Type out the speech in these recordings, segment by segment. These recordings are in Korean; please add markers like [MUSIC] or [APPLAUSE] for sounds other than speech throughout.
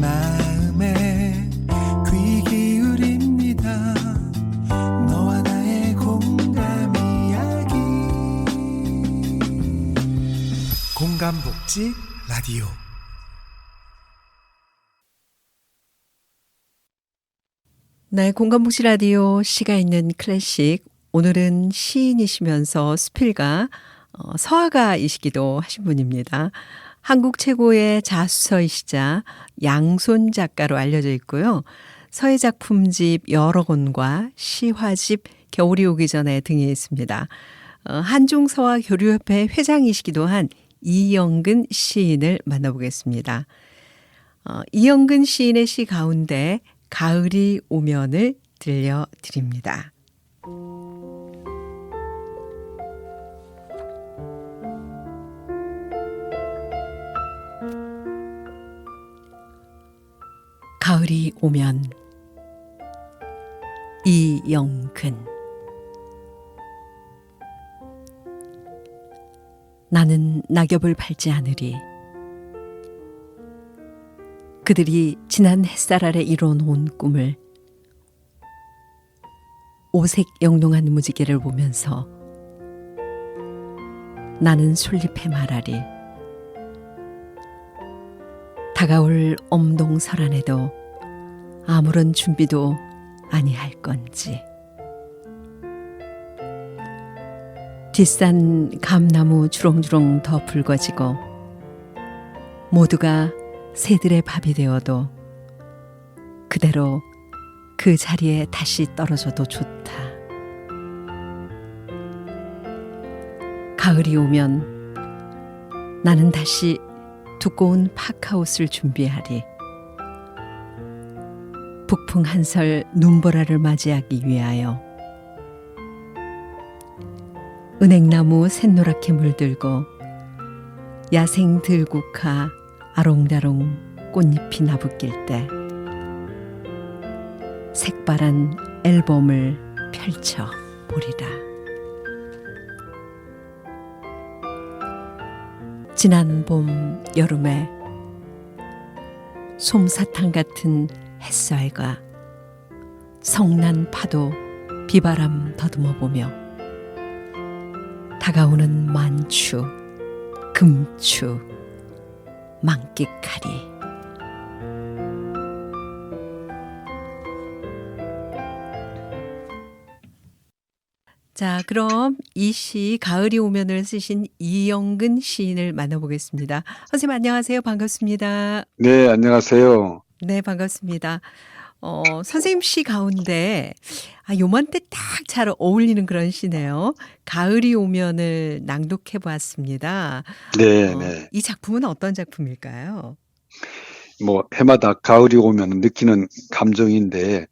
마음에 귀 기울입니다 너와 나의 공감 이야기 공감복지 라디오 네, 공감복지 라디오 시가 있는 클래식. 오늘은 시인이시면서 수필가, 어, 서화가이시기도 하신 분입니다. 한국 최고의 자수서이시자 양손 작가로 알려져 있고요. 서예 작품집 여러 권과 시화집 겨울이 오기 전에 등에 있습니다. 어, 한중서화 교류협회 회장이시기도 한 이영근 시인을 만나보겠습니다. 어, 이영근 시인의 시 가운데 가을이 오면을 들려드립니다. 가을이 오면 이영근. 나는 낙엽을 밟지 않으리. 그들이 지난 햇살 아래 이뤄놓은 꿈을 오색 영롱한 무지개를 보면서 나는 솔잎에 말하리. 다가올 엄동설안에도 아무런 준비도 아니할 건지 뒷산 감나무 주렁주렁 더 붉어지고 모두가 새들의 밥이 되어도 그대로 그 자리에 다시 떨어져도 좋다. 가을이 오면 나는 다시 두꺼운 파카옷을 준비하리. 북풍 한설 눈보라를 맞이하기 위하여 은행나무 샛노랗게 물들고 야생 들국화 아롱다롱 꽃잎이 나부낄 때 색바란 앨범을 펼쳐 보리라. 지난 봄 여름에 솜사탕 같은 햇살과 성난 파도 비바람 더듬어 보며 다가오는 만추 금추 만끽하리. 자, 그럼 이 시 가을이 오면을 쓰신 이영근 시인을 만나보겠습니다. 선생님 안녕하세요. 반갑습니다. 네, 안녕하세요. 네, 반갑습니다. 어, 선생님 시 가운데 아, 요맘때 딱 잘 어울리는 그런 시네요. 가을이 오면을 낭독해 보았습니다. 네, 어, 네. 이 작품은 어떤 작품일까요? 뭐 해마다 가을이 오면 느끼는 감정인데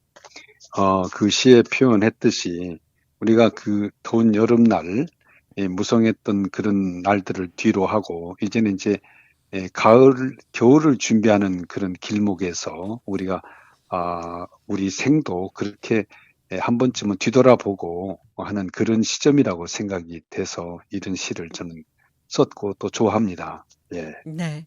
어, 그 시에 표현했듯이 우리가 그 더운 여름날 예, 무성했던 그런 날들을 뒤로 하고 이제는 이제 예, 가을, 겨울을 준비하는 그런 길목에서 우리가 아, 우리 생도 그렇게 예, 한 번쯤은 뒤돌아보고 하는 그런 시점이라고 생각이 돼서 이런 시를 저는 썼고 또 좋아합니다. 예. 네.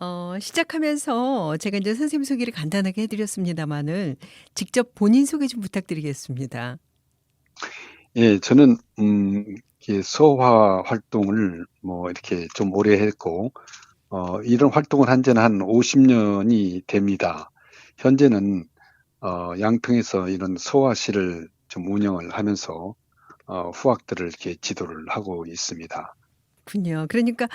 어, 시작하면서 제가 이제 선생님 소개를 간단하게 해드렸습니다만은 직접 본인 소개 좀 부탁드리겠습니다. 예, 저는 음, 서화 활동을 뭐 이렇게 좀 오래 했고, 어, 이런 활동을 한 지는 한 50년이 됩니다. 현재는 어, 양평에서 이런 서화실을 좀 운영을 하면서 어, 후학들을 이렇게 지도를 하고 있습니다. 군요. 그러니까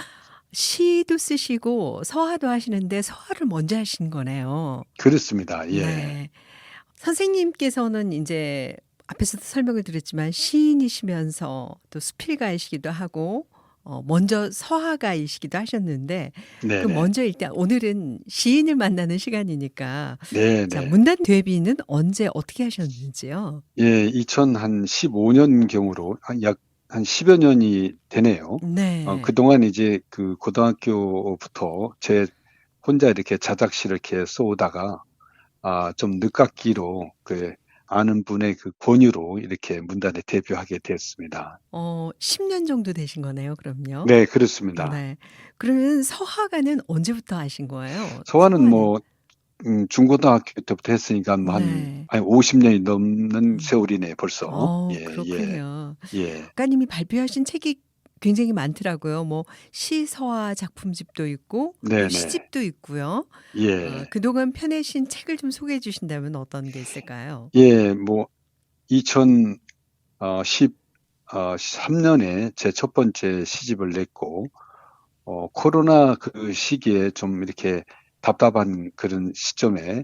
시도 쓰시고 서화도 하시는데 서화를 먼저 하신 거네요. 그렇습니다. 예. 네. 선생님께서는 이제 앞에서도 설명을 드렸지만 시인이시면서 또 수필가이시기도 하고 어, 먼저 서화가이시기도 하셨는데 네, 그 네. 먼저 일단 오늘은 시인을 만나는 시간이니까 네, 자, 네. 문단 데뷔는 언제 어떻게 하셨는지요? 예, 2015년 경우로 한약한 10여 년이 되네요. 네. 어, 그동안 이제 그 고등학교부터 제 혼자 이렇게 자작시를 이렇게 써오다가 아, 좀 늦깎이로 그 아는 분의 그 권유로 이렇게 문단에 데뷔하게 됐습니다. 어, 10년 정도 되신 거네요, 그럼요. 네, 그렇습니다. 네. 그러면 서화가는 언제부터 하신 거예요? 서화는 서화는? 뭐 음, 중고등학교 때부터 했으니까 뭐 한, 네. 한 50년이 넘는 음. 세월이네, 벌써. 어, 예, 예, 그렇군요. 예. 작가님이 발표하신 책이 굉장히 많더라고요. 뭐 시서화 작품집도 있고 또 네네. 시집도 있고요. 어, 예. 그동안 펴내신 책을 좀 소개해 주신다면 어떤 게 있을까요? 예, 뭐, 2013년에 제 첫 번째 시집을 냈고, 어, 코로나 그 시기에 좀 이렇게 답답한 그런 시점에,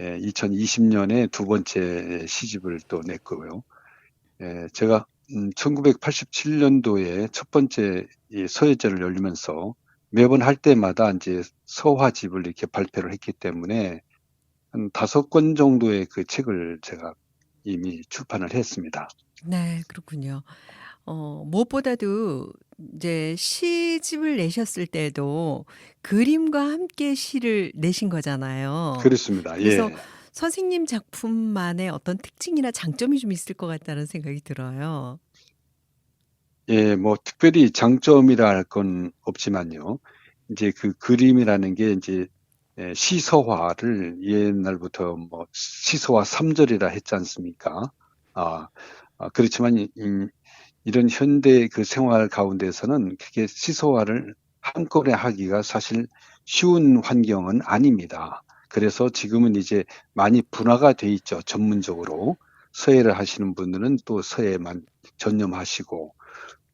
예, 2020년에 두 번째 시집을 또 냈고요. 예, 제가, 음, 1987년도에 첫 번째 이 서예제를 열리면서 매번 할 때마다 이제 서화집을 이렇게 발표를 했기 때문에 한 다섯 권 정도의 그 책을 제가 이미 출판을 했습니다. 네, 그렇군요. 어, 무엇보다도 이제 시집을 내셨을 때도 그림과 함께 시를 내신 거잖아요. 그렇습니다. 그래서 예. 선생님 작품만의 어떤 특징이나 장점이 좀 있을 것 같다는 생각이 들어요. 예, 뭐 특별히 장점이라 할 건 없지만요. 이제 그 그림이라는 게 이제 예, 시서화를 옛날부터 뭐 시서화 3 절이라 했지 않습니까? 아, 아, 그렇지만 이, 이- 이런 현대 그 생활 가운데서는 그게 시서화를 한꺼번에 하기가 사실 쉬운 환경은 아닙니다. 그래서 지금은 이제 많이 분화가 돼 있죠. 전문적으로 서예를 하시는 분들은 또 서예만 전념하시고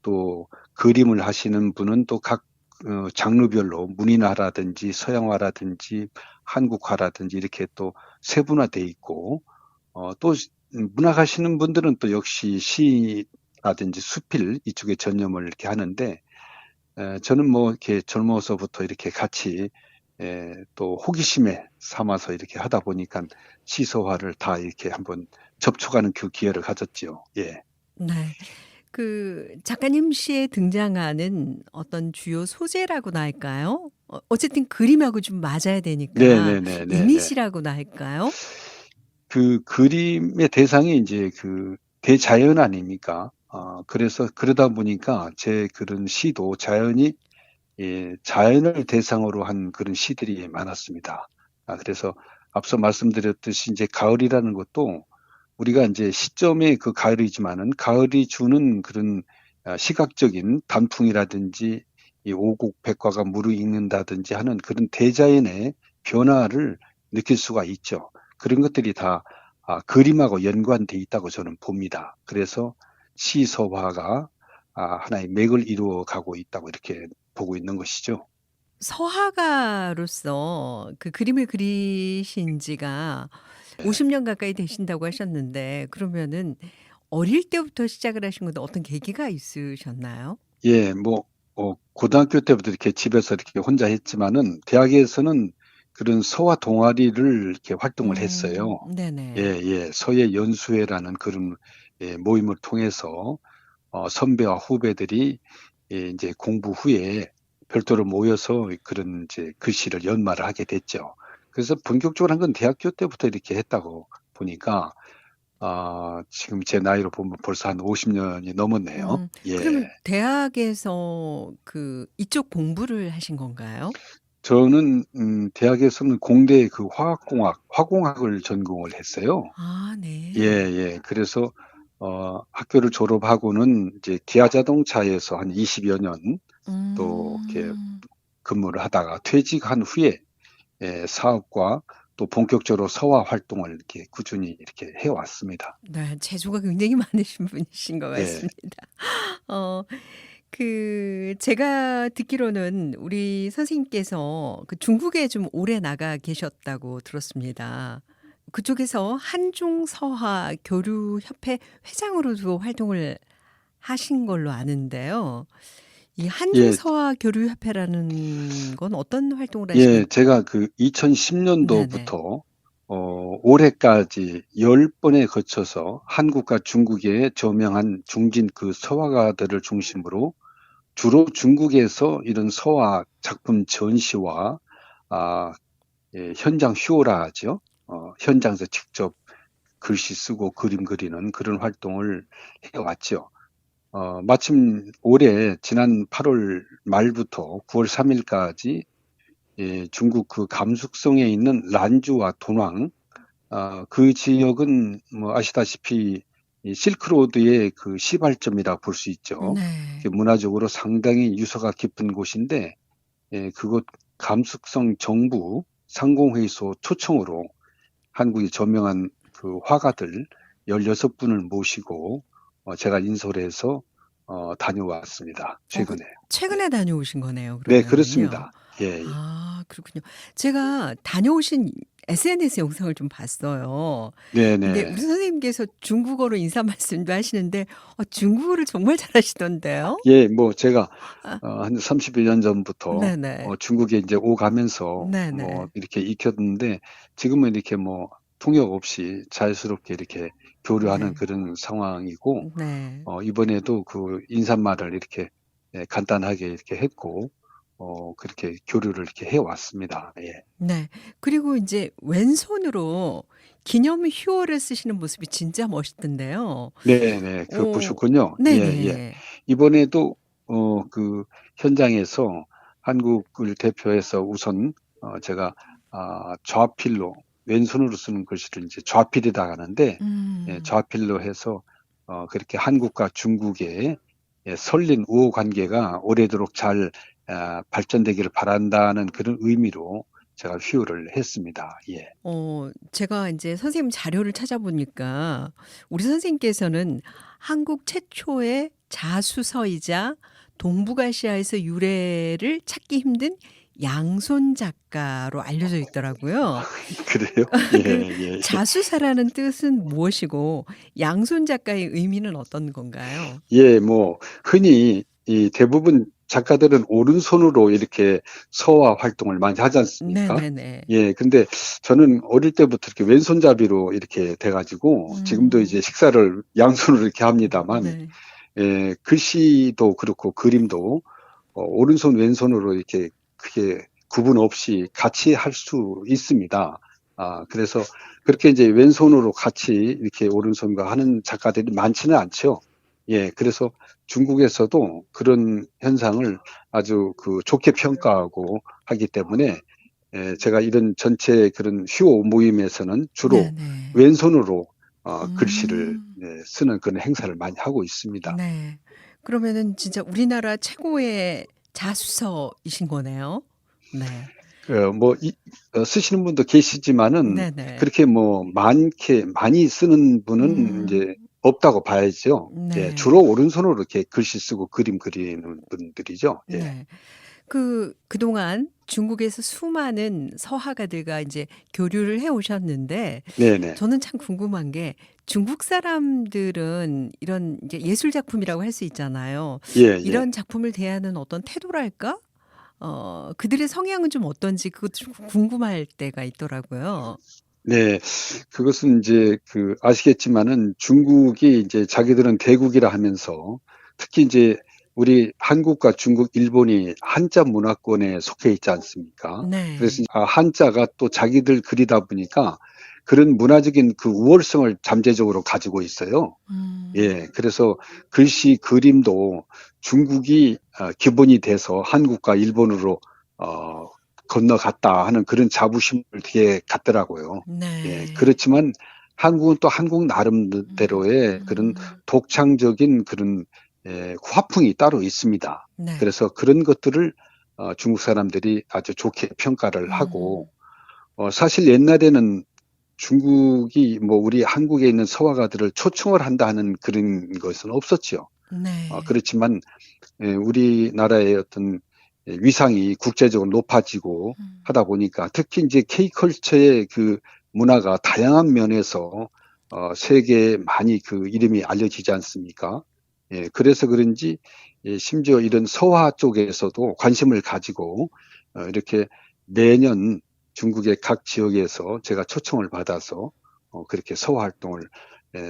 또 그림을 하시는 분은 또각 어, 장르별로 문인화라든지 서양화라든지 한국화라든지 이렇게 또 세분화돼 있고 어, 또 시- 문학하시는 분들은 또 역시 시라든지 수필 이쪽에 전념을 이렇게 하는데 에, 저는 뭐 이렇게 젊어서부터 이렇게 같이 에, 또 호기심에 삼아서 이렇게 하다 보니까 시서화를 다 이렇게 한번 접촉하는 그 기회를 가졌지요. 예. 네. 그 작가님 시에 등장하는 어떤 주요 소재라고나 할까요? 어, 어쨌든 그림하고 좀 맞아야 되니까 네네네네. 이미지라고나 할까요? 그 그림의 대상이 이제 그 대자연 아닙니까? 아, 그래서 그러다 보니까 제 그런 시도 자연이 예, 자연을 대상으로 한 그런 시들이 많았습니다. 아, 그래서 앞서 말씀드렸듯이 이제 가을이라는 것도 우리가 이제 시점의 그 가을이지만은 가을이 주는 그런 아, 시각적인 단풍이라든지 이 오곡 백과가 무르익는다든지 하는 그런 대자연의 변화를 느낄 수가 있죠. 그런 것들이 다 아, 그림하고 연관돼 있다고 저는 봅니다. 그래서 시서화가 아, 하나의 맥을 이루어 가고 있다고 이렇게 보고 있는 것이죠. 서화가로서 그 그림을 그리신 지가 네. 50년 가까이 되신다고 하셨는데 그러면은 어릴 때부터 시작을 하신 건데 어떤 계기가 있으셨나요? 예, 뭐 어, 고등학교 때부터 이렇게 집에서 이렇게 혼자 했지만은 대학에서는 그런 서화 동아리를 이렇게 활동을 했어요. 음, 네네. 예, 예, 서예 연수회라는 그런 예, 모임을 통해서 어, 선배와 후배들이 예, 이제 공부 후에 별도로 모여서 그런 이제 글씨를 연마를 하게 됐죠. 그래서 본격적으로 한 건 대학교 때부터 이렇게 했다고 보니까 아, 지금 제 나이로 보면 벌써 한 50년이 넘었네요. 음, 예. 그러면 대학에서 그 이쪽 공부를 하신 건가요? 저는 음, 대학에서는 공대 그 화학공학, 화공학을 전공을 했어요. 아, 네. 예, 예. 그래서 어, 학교를 졸업하고는 이제 기아 자동차에서 한 20여 년또 이렇게 음, 근무를 하다가 퇴직한 후에 예, 사업과 또 본격적으로 서화 활동을 이렇게 꾸준히 이렇게 해왔습니다. 네, 재주가 굉장히 많으신 분이신 것 예. 같습니다. [LAUGHS] 어, 그 제가 듣기로는 우리 선생님께서 그 중국에 좀 오래 나가 계셨다고 들었습니다. 그쪽에서 한중 서화 교류 협회 회장으로도 활동을 하신 걸로 아는데요. 이 한중 예, 서화 교류 협회라는 건 어떤 활동을 하시는 예, 제가 그 네네. 2010년도부터 어, 올해까지 10번에 거쳐서 한국과 중국에 저명한 중진 그 서화가들을 중심으로 주로 중국에서 이런 서화 작품 전시와 아, 예, 현장 쇼라 하죠. 어, 현장에서 직접 글씨 쓰고 그림 그리는 그런 활동을 해왔죠. 어, 마침 올해 지난 8월 말부터 9월 3일까지 예, 중국 그 감숙성에 있는 란주와 돈왕, 아, 그 지역은 뭐 아시다시피 이 실크로드의 그 시발점이라 볼 수 있죠. 네. 그 문화적으로 상당히 유서가 깊은 곳인데, 예, 그곳 감숙성 정부 상공회의소 초청으로 한국의 저명한 그 화가들 16분을 모시고 어, 제가 인솔 해서 어, 다녀왔습니다. 최근에. 최근에 다녀오신 거네요. 네, 그러면은요. 그렇습니다. 예, 예. 아, 그렇군요. 제가 다녀오신 SNS 영상을 좀 봤어요. 네, 근데 네. 우리 선생님께서 중국어로 인사 [LAUGHS] 말씀도 하시는데 어, 중국어를 정말 잘하시던데요. 예, 뭐 제가 아. 어, 한 31년 전부터 네네. 어, 중국에 이제 오가면서 네네. 뭐 이렇게 익혔는데 지금은 이렇게 뭐 통역 없이 자연스럽게 이렇게 교류하는 네. 그런 상황이고 네. 어, 이번에도 그 인사말을 이렇게 예, 간단하게 이렇게 했고 어, 그렇게 교류를 이렇게 해 왔습니다. 예. 네. 그리고 이제 왼손으로 기념 휴어를 쓰시는 모습이 진짜 멋있던데요. 네, 네, 그 오. 보셨군요. 예, 네네. 예. 이번에도 어, 그 현장에서 한국을 대표해서 우선 어, 제가 아, 좌필로 왼손으로 쓰는 글씨를 이제 좌필이다 하는데 음. 예, 좌필로 해서 어, 그렇게 한국과 중국의 예, 설린 우호 관계가 오래도록 잘 아, 발전되기를 바란다는 그런 의미로 제가 휘호를 했습니다. 예. 어, 제가 이제 선생님 자료를 찾아보니까 우리 선생님께서는 한국 최초의 자수서이자 동북아시아에서 유래를 찾기 힘든 양손 작가로 알려져 있더라고요. [LAUGHS] 그래요? 예, 예, [LAUGHS] 예. 자수사라는 뜻은 무엇이고 양손 작가의 의미는 어떤 건가요? 예, 뭐 흔히 이 대부분 작가들은 오른손으로 이렇게 서화 활동을 많이 하지 않습니까? 네네네. 예, 근데 저는 어릴 때부터 이렇게 왼손잡이로 이렇게 돼가지고 음. 지금도 이제 식사를 양손으로 이렇게 합니다만, 네. 예, 글씨도 그렇고 그림도 어, 오른손 왼손으로 이렇게 크게 구분 없이 같이 할 수 있습니다. 아, 그래서 그렇게 이제 왼손으로 같이 이렇게 오른손과 하는 작가들이 많지는 않죠. 예, 그래서 중국에서도 그런 현상을 아주 그 좋게 평가하고 하기 때문에 예, 제가 이런 전체 그런 휴호 모임에서는 주로 네네. 왼손으로 어, 글씨를 음. 예, 쓰는 그런 행사를 많이 하고 있습니다. 네. 그러면은 진짜 우리나라 최고의 자수서이신 거네요. 네. 어, 뭐 이, 어, 쓰시는 분도 계시지만은 네네. 그렇게 뭐 많게 많이 쓰는 분은 음. 이제 없다고 봐야죠. 네. 예, 주로 오른손으로 이렇게 글씨 쓰고 그림 그리는 분들이죠. 예. 네. 그 그동안 중국에서 수많은 서화가들과 이제 교류를 해 오셨는데 네네. 저는 참 궁금한 게 중국 사람들은 이런 이제 예술 작품이라고 할 수 있잖아요. 예, 예. 이런 작품을 대하는 어떤 태도랄까? 어, 그들의 성향은 좀 어떤지 그것 좀 궁금할 때가 있더라고요. 네, 그것은 이제 그 아시겠지만은 중국이 이제 자기들은 대국이라 하면서 특히 이제 우리 한국과 중국, 일본이 한자 문화권에 속해 있지 않습니까? 네. 그래서 아, 한자가 또 자기들 글이다 보니까 그런 문화적인 그 우월성을 잠재적으로 가지고 있어요. 음. 예, 그래서 글씨, 그림도 중국이 어, 기본이 돼서 한국과 일본으로 어, 건너갔다 하는 그런 자부심을 되게 갖더라고요. 네. 예, 그렇지만 한국은 또 한국 나름대로의 음. 그런 독창적인 그런 예, 화풍이 따로 있습니다. 네. 그래서 그런 것들을 어, 중국 사람들이 아주 좋게 평가를 음. 하고 어, 사실 옛날에는 중국이 뭐 우리 한국에 있는 서화가들을 초청을 한다 하는 그런 것은 없었죠. 네. 어, 그렇지만 예, 우리나라의 어떤 예, 위상이 국제적으로 높아지고 음. 하다 보니까 특히 이제 K컬처의 그 문화가 다양한 면에서 어, 세계에 많이 그 이름이 알려지지 않습니까? 예, 그래서 그런지 예, 심지어 이런 서화 쪽에서도 관심을 가지고 어, 이렇게 매년 중국의 각 지역에서 제가 초청을 받아서 어, 그렇게 서화 활동을 예,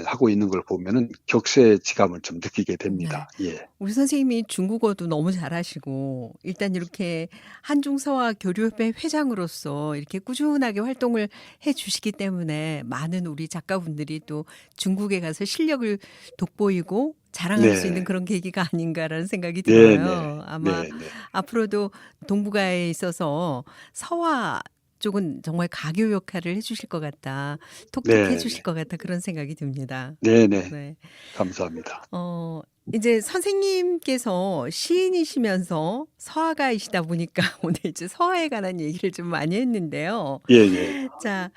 하고 있는 걸 보면은 격세 지감을 좀 느끼게 됩니다. 예. 우리 선생님이 중국어도 너무 잘하시고 일단 이렇게 한중서화 교류협회 회장으로서 이렇게 꾸준하게 활동을 해 주시기 때문에 많은 우리 작가분들이 또 중국에 가서 실력을 돋보이고 자랑할 수 네. 있는 그런 계기가 아닌가라는 생각이 네, 들어요. 네. 아마 네, 네. 앞으로도 동북아에 있어서 서화 쪽은 정말 가교 역할을 해주실 것 같다. 톡톡해 네, 주실 네. 것 같다. 그런 생각이 듭니다. 네, 네. 네. 감사합니다. 어, 이제 선생님께서 시인이시면서 서화가이시다 보니까 [LAUGHS] 오늘 이제 서화에 관한 얘기를 좀 많이 했는데요. 예, 예. 자,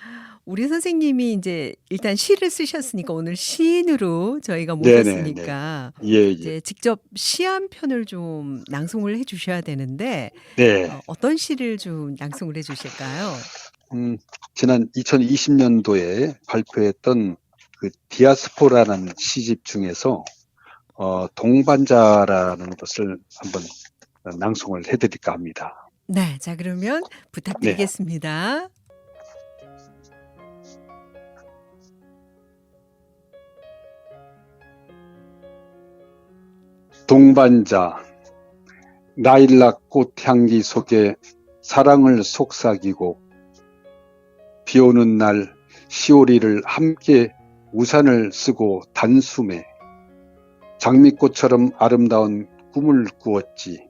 우리 선생님이 이제 일단 시를 쓰셨으니까 오늘 시인으로 저희가 모셨으니까 예, 예. 이제 직접 시 한 편을 좀 낭송을 해 주셔야 되는데 네. 어, 어떤 시를 좀 낭송을 해 주실까요? 음, 지난 2020년도에 발표했던 그 디아스포라는 시집 중에서 어, 동반자라는 것을 한번 낭송을 해드릴까 합니다. 네, 자 그러면 부탁드리겠습니다. 동반자 라일락 꽃 향기 속에 사랑을 속삭이고 비 오는 날 시오리를 함께 우산을 쓰고 단숨에 장미꽃처럼 아름다운 꿈을 꾸었지.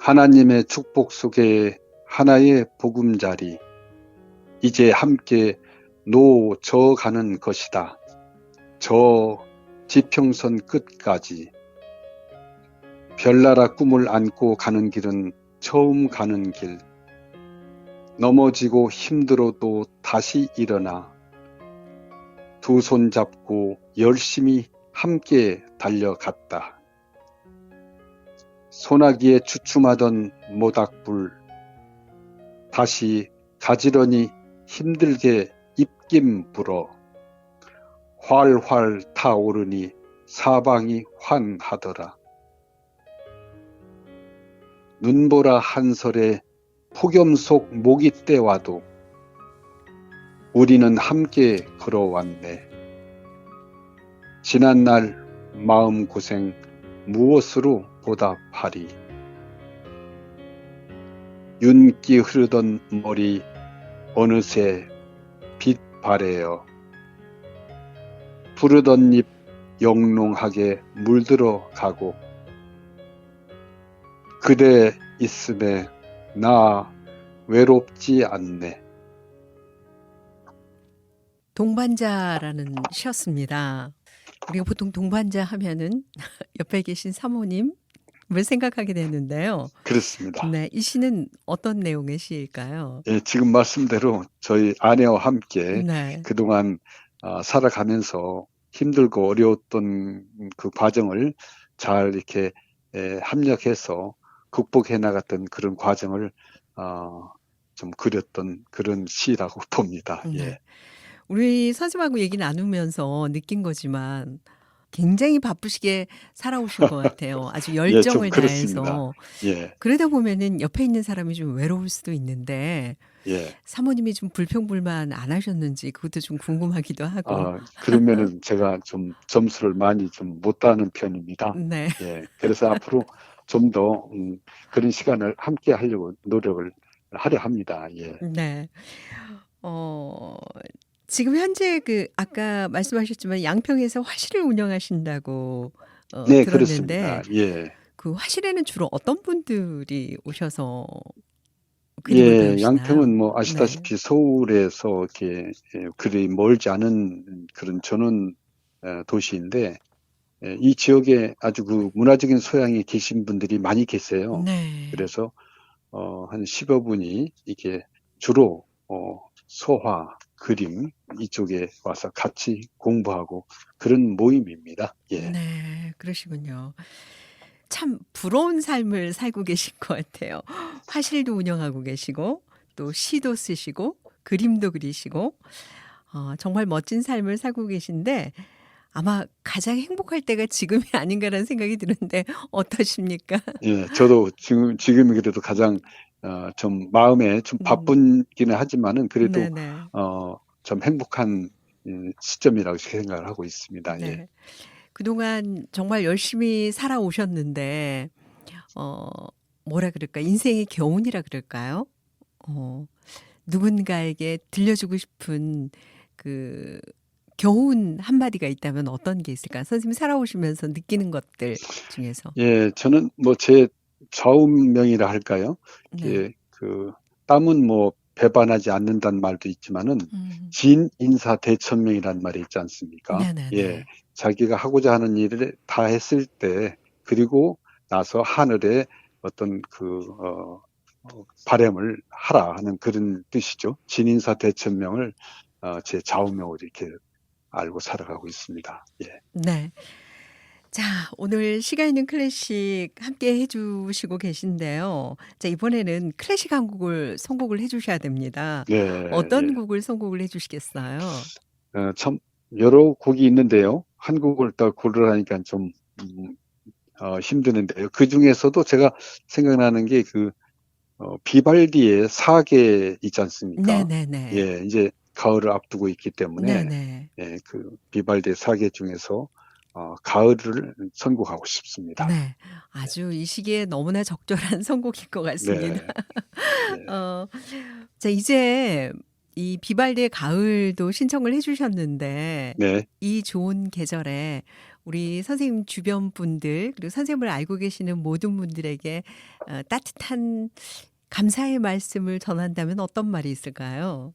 하나님의 축복 속에 하나의 보금자리 이제 함께 놓져 가는 것이다. 저 지평선 끝까지 별나라 꿈을 안고 가는 길은 처음 가는 길. 넘어지고 힘들어도 다시 일어나 두 손 잡고 열심히 함께 달려갔다. 소나기에 주춤하던 모닥불 다시 가지런히 힘들게 입김 불어 활활 타오르니 사방이 환하더라. 눈보라 한설에 폭염 속 모기 때와도 우리는 함께 걸어왔네. 지난 날 마음 고생 무엇으로 보답하리. 윤기 흐르던 머리 어느새 빛 바래요. 푸르던 잎 영롱하게 물들어 가고 그대 있음에 나 외롭지 않네. 동반자라는 시였습니다. 우리가 보통 동반자 하면은 [LAUGHS] 옆에 계신 사모님을 생각하게 되는데요. 그렇습니다. 네, 이 시는 어떤 내용의 시일까요? 예, 지금 말씀대로 저희 아내와 함께 네. 그동안 아, 살아가면서 힘들고 어려웠던 그 과정을 잘 이렇게 에, 합력해서 극복해 나갔던 그런 과정을 어, 좀 그렸던 그런 시라고 [LAUGHS] 봅니다. 예. 네. 우리 선생님하고 얘기 나누면서 느낀 거지만 굉장히 바쁘시게 살아오신 것 같아요. [LAUGHS] 아주 예, 좀 열정을 그렇습니다. 다해서. 예, 그러다 보면은 옆에 있는 사람이 좀 외로울 수도 있는데 예. 사모님이 좀 불평불만 안 하셨는지 그것도 좀 궁금하기도 하고. 아, 그러면은 [LAUGHS] 제가 좀 점수를 많이 좀 못 따는 편입니다. 네. 예, 그래서 앞으로 좀더 음, 그런 시간을 함께 하려고 노력을 하려 합니다. 예. 네. 어, 지금 현재 그 아까 말씀하셨지만 양평에서 화실을 운영하신다고 어, 네, 들었는데 그렇습니다. 예. 그 화실에는 주로 어떤 분들이 오셔서 그림을 예? 양평은 뭐 아시다시피 서울에서 이렇게 예, 그리 멀지 않은 그런 전원 어, 도시인데 예, 이 지역에 아주 그 문화적인 소양이 계신 분들이 많이 계세요. 네. 그래서 어, 한 10여 분이 이게 주로 어, 소화, 그림 이쪽에 와서 같이 공부하고 그런 모임입니다. 예. 네, 그러시군요. 참 부러운 삶을 살고 계신 것 같아요. 화실도 운영하고 계시고 또 시도 쓰시고 그림도 그리시고 어, 정말 멋진 삶을 살고 계신데 아마 가장 행복할 때가 지금이 [LAUGHS] 아닌가라는 생각이 드는데 어떠십니까? 예, 저도 지금 지금 그래도 가장 어, 좀 마음에 좀 음. 바쁜기는 하지만은 그래도 네네. 어, 좀 행복한 음, 시점이라고 생각을 하고 있습니다. 예. 네. 그동안 정말 열심히 살아오셨는데 어 뭐라 그럴까? 인생의 교훈이라 그럴까요? 어 누군가에게 들려주고 싶은 그 교훈 한마디가 있다면 어떤 게 있을까요? 선생님이 살아오시면서 느끼는 것들 중에서. 예, 저는 뭐 제 좌우명이라 할까요? 네. 예, 그 땀은 뭐 배반하지 않는다는 말도 있지만은 음. 진 인사 대천명이라는 말이 있지 않습니까? 네네네. 예, 자기가 하고자 하는 일을 다 했을 때 그리고 나서 하늘에 어떤 그 어, 어, 바램을 하라 하는 그런 뜻이죠. 진인사 대천명을 어, 제 좌우명으로 이렇게 알고 살아가고 있습니다. 예. 네. 자, 오늘 시간 있는 클래식 함께 해주시고 계신데요. 자, 이번에는 클래식 한 곡을 선곡을 해주셔야 됩니다. 네. 어떤 예. 곡을 선곡을 해주시겠어요? 어, 참 여러 곡이 있는데요. 한 곡을 더 고르라니까 좀 음, 어, 힘드는데요. 그 중에서도 제가 생각나는 게그 어, 비발디의 사계 있지 않습니까? 네네네. 예, 이제 가을을 앞두고 있기 때문에 네네. 예, 그 비발디의 사계 중에서 어, 가을을 선곡하고 싶습니다. 네. 아주 이 시기에 너무나 적절한 [LAUGHS] 선곡일 것 같습니다. 네. 예. [LAUGHS] 어, 자, 이제 이 비발디의 가을도 신청을 해주셨는데 네. 이 좋은 계절에 우리 선생님 주변 분들 그리고 선생님을 알고 계시는 모든 분들에게 어, 따뜻한 감사의 말씀을 전한다면 어떤 말이 있을까요?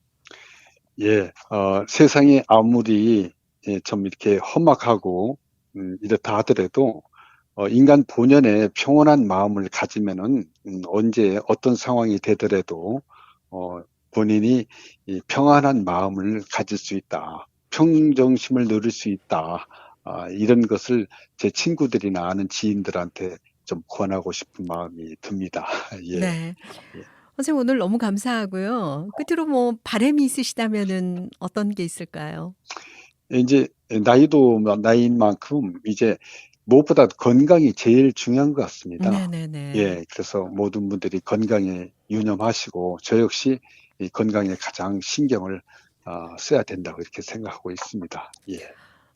예, 어, 세상이 아무리 예, 좀 이렇게 험악하고 음, 이렇다 하더라도 어, 인간 본연의 평온한 마음을 가지면은 음, 언제 어떤 상황이 되더라도 어, 본인이 이 평안한 마음을 가질 수 있다. 평정심을 누릴 수 있다. 아, 이런 것을 제 친구들이나 아는 지인들한테 좀 권하고 싶은 마음이 듭니다. [LAUGHS] 예. 네. 예. 선생님 오늘 너무 감사하고요. 끝으로 뭐 바람이 있으시다면은 어떤 게 있을까요? 이제 나이도 나이인 만큼 이제 무엇보다 건강이 제일 중요한 것 같습니다. 네네네. 예, 그래서 모든 분들이 건강에 유념하시고 저 역시 이 건강에 가장 신경을 어, 써야 된다고 이렇게 생각하고 있습니다. 예.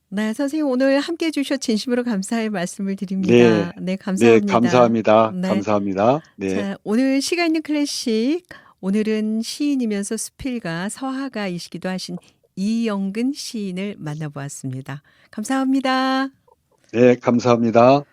네, 선생님 오늘 함께 해 주셔 진심으로 감사의 말씀을 드립니다. 네, 네, 감사합니다. 감사합니다. 네. 감사합니다. 네. 자, 오늘 시간 있는 클래식 오늘은 시인이면서 수필가 서화가이시기도 하신 이영근 시인을 만나보았습니다. 감사합니다. 네, 감사합니다.